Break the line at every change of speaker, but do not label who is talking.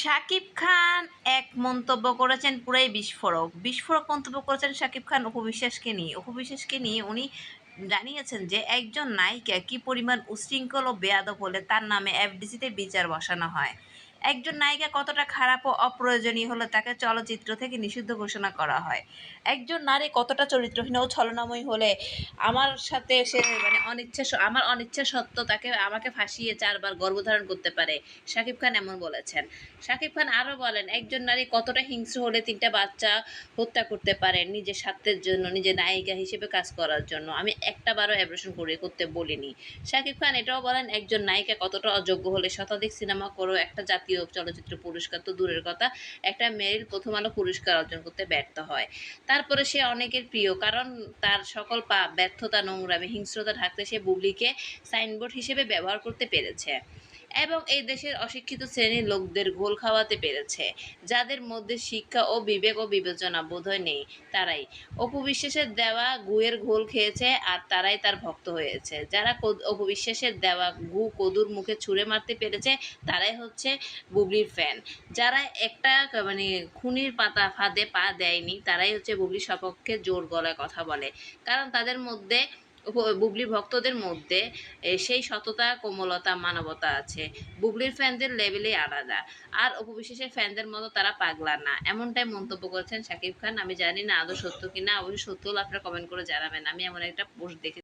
শাকিব খান এক মন্তব্য করেছেন পুরাই বিস্ফোরক। বিস্ফোরক মন্তব্য করেছেন শাকিব খান উপবিশ্বাসকে নিয়ে। উপবিশ্বাসকে নিয়ে উনি জানিয়েছেন যে, একজন নায়িকা কি পরিমাণ উশৃঙ্খল ও বেয়াদব হলে তার নামে এফডিসিতে বিচার বসানো হয়? একজন নায়িকা কতটা খারাপ ও অপ্রয়োজনীয় হলে তাকে চলচ্চিত্র থেকে নিষিদ্ধ ঘোষণা করা হয়। একজন নারী কতটা চরিত্রহীন ও ছলনাময়ী হলে আমার সাথে সে মানে অনিচ্ছা আমার অনিচ্ছা সত্ত্বেও তাকে, আমাকে ফাঁসিয়ে চারবার গর্ভধারণ করতে পারে, শাকিব খান এমন বলেছেন। শাকিব খান আরও বলেন, একজন নারী কতটা হিংস্র হলে তিনটা বাচ্চা হত্যা করতে পারে নিজের স্বার্থের জন্য, নিজের নায়িকা হিসেবে কাজ করার জন্য। আমি একটা বারও অ্যাব্রেশন করে, করতে বলিনি। শাকিব খান এটাও বলেন, একজন নায়িকা কতটা অযোগ্য হলে শতাধিক সিনেমা করেও একটা জাতীয় চলচ্চিত্র পুরস্কার তো দূরের কথা। একটা মেরিল প্রথম আলো পুরস্কার অর্জন করতে ব্যর্থ হয়। তারপরে সে অনেকের প্রিয়, কারণ তার সকল পা ব্যর্থতা, নোংরামি, হিংস্রতা ঢাকতে সে বুবলিকে সাইনবোর্ড হিসেবে ব্যবহার করতে পেরেছে। এবং এই দেশের অশিক্ষিত শ্রেণির লোকদের ঘোল খাওয়াতে পেরেছে, যাদের মধ্যে শিক্ষা ও বিবেক ও বিবেচনা বোধহয় নেই, তারাই। অপু বিশ্বাসের দেওয়া গুয়ের ঘোল খেয়েছে আর তারাই তার ভক্ত হয়েছে। যারা কদ- অপু বিশ্বাসের দেওয়া গু কদুর মুখে ছুঁড়ে মারতে পেরেছে, তারাই হচ্ছে বুবলির ফ্যান। যারা একটা মানে খুনির পাতা ফাঁদে পা দেয়নি, তারাই হচ্ছে বুবলির সপক্ষে জোর গলায় কথা বলে। কারণ তাদের মধ্যে বুবলির ভক্তদের মধ্যে সেই সততা, কোমলতা, মানবতা আছে। বুবলির ফ্যানদের লেভেলেই আলাদা। আর উপবিশেষের ফ্যানদের মতো তারা পাগলা না। এমনটাই মন্তব্য করেছেন শাকিব খান। আমি জানি না আদৌ সত্য কিনা। অবশ্যই সত্য হলে আপনারা কমেন্ট করে জানাবেন। আমি এমন একটা পোস্ট দেখে